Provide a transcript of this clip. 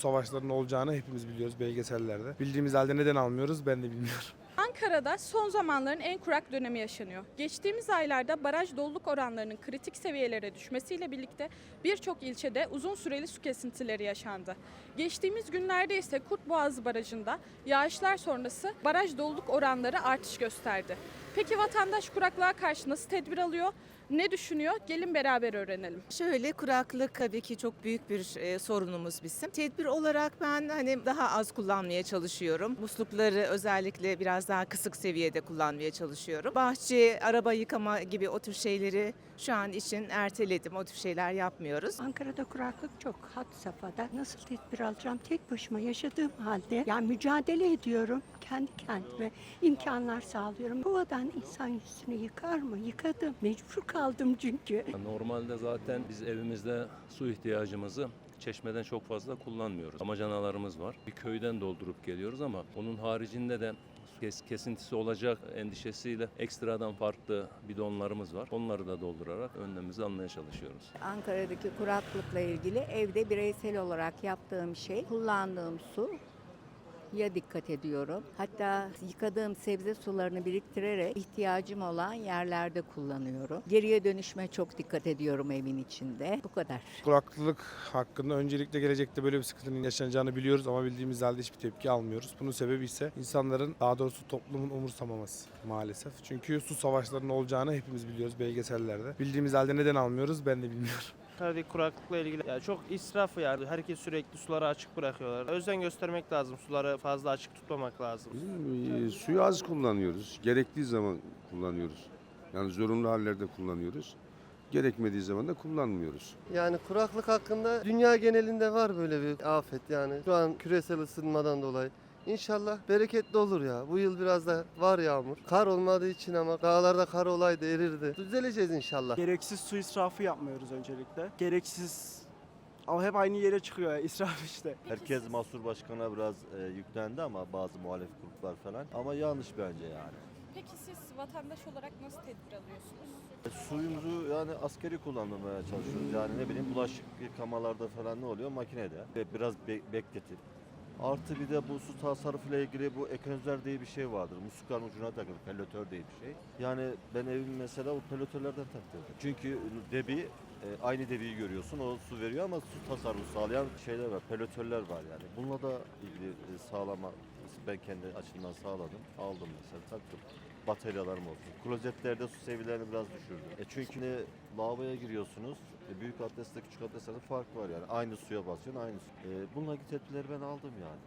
savaşlarının olacağını hepimiz biliyoruz belgesellerde. Bildiğimiz halde neden almıyoruz ben de bilmiyorum. Ankara'da son zamanların en kurak dönemi yaşanıyor. Geçtiğimiz aylarda baraj doluluk oranlarının kritik seviyelere düşmesiyle birlikte birçok ilçede uzun süreli su kesintileri yaşandı. Geçtiğimiz günlerde ise Kurtboğazı Barajı'nda yağışlar sonrası baraj doluluk oranları artış gösterdi. Peki vatandaş kuraklığa karşı nasıl tedbir alıyor? Ne düşünüyor? Gelin beraber öğrenelim. Şöyle kuraklık tabii ki çok büyük bir e, sorunumuz bizim. Tedbir olarak ben hani daha az kullanmaya çalışıyorum. Muslukları özellikle biraz daha kısık seviyede kullanmaya çalışıyorum. Bahçe, araba yıkama gibi o tür şeyleri şu an için erteledim. O tür şeyler yapmıyoruz. Ankara'da kuraklık çok had safhada. Nasıl tedbir alacağım? Tek başıma yaşadığım halde yani mücadele ediyorum. Kendi kendime imkanlar sağlıyorum. Kovadan insan yüzünü yıkar mı? Yıkadım. Mecbur kaldım çünkü. Normalde zaten biz evimizde su ihtiyacımızı çeşmeden çok fazla kullanmıyoruz. Damacanalarımız var. Bir köyden doldurup geliyoruz ama onun haricinde de kesintisi olacak endişesiyle ekstradan farklı bidonlarımız var. Onları da doldurarak önlemimizi almaya çalışıyoruz. Ankara'daki kuraklıkla ilgili evde bireysel olarak yaptığım şey kullandığım su ya dikkat ediyorum. Hatta yıkadığım sebze sularını biriktirerek ihtiyacım olan yerlerde kullanıyorum. Geriye dönüşme çok dikkat ediyorum evin içinde. Bu kadar. Kuraklık hakkında öncelikle gelecekte böyle bir sıkıntının yaşanacağını biliyoruz ama bildiğimiz halde hiçbir tepki almıyoruz. Bunun sebebi ise insanların daha doğrusu toplumun umursamaması maalesef. Çünkü su savaşlarının olacağını hepimiz biliyoruz belgesellerde. Bildiğimiz halde neden almıyoruz ben de bilmiyorum. Ankara'daki kuraklıkla ilgili yani çok israf yani. Herkes sürekli suları açık bırakıyorlar. Özen göstermek lazım. Suları fazla açık tutmamak lazım. Bizim e, suyu az kullanıyoruz. Gerektiği zaman kullanıyoruz. Yani zorunlu hallerde kullanıyoruz. Gerekmediği zaman da kullanmıyoruz. Yani kuraklık hakkında dünya genelinde var böyle bir afet yani. Şu an küresel ısınmadan dolayı. İnşallah bereketli olur ya. Bu yıl biraz da var yağmur. Kar olmadığı için ama dağlarda kar olaydı erirdi. Düzeleceğiz inşallah. Gereksiz su israfı yapmıyoruz öncelikle. Gereksiz ama hep aynı yere çıkıyor ya, israf işte. Herkes Mahsur Başkan'a biraz e, yüklendi ama bazı muhalif gruplar falan. Ama yanlış bence yani. Peki siz vatandaş olarak nasıl tedbir alıyorsunuz? E, suyumuzu yani askeri kullanmamaya çalışıyoruz. Yani ne bileyim bulaşık yıkamalarda falan ne oluyor? Makinede. Ve biraz be- bekletip. Artı bir de bu su tasarrufuyla ilgili bu ekonizör diye bir şey vardır. Muslukların ucuna takılır. Pelotör diye bir şey. Yani ben evimi mesela o pelotörlerden taktırdım. Çünkü debi e, aynı debiyi görüyorsun. O su veriyor ama su tasarrufu sağlayan şeyler var. Pelotörler var yani. Bununla da ilgili e, sağlama ben kendi açımdan sağladım. Aldım mesela taktım. Bataryalarım olsun. Klozetlerde su seviyelerini biraz düşürdüm. E çünkü ne lavaboya giriyorsunuz. E büyük abdestle küçük abdestle fark var yani. Aynı suya basıyorsun aynı su. E bununla ilgili tedbirleri ben aldım yani.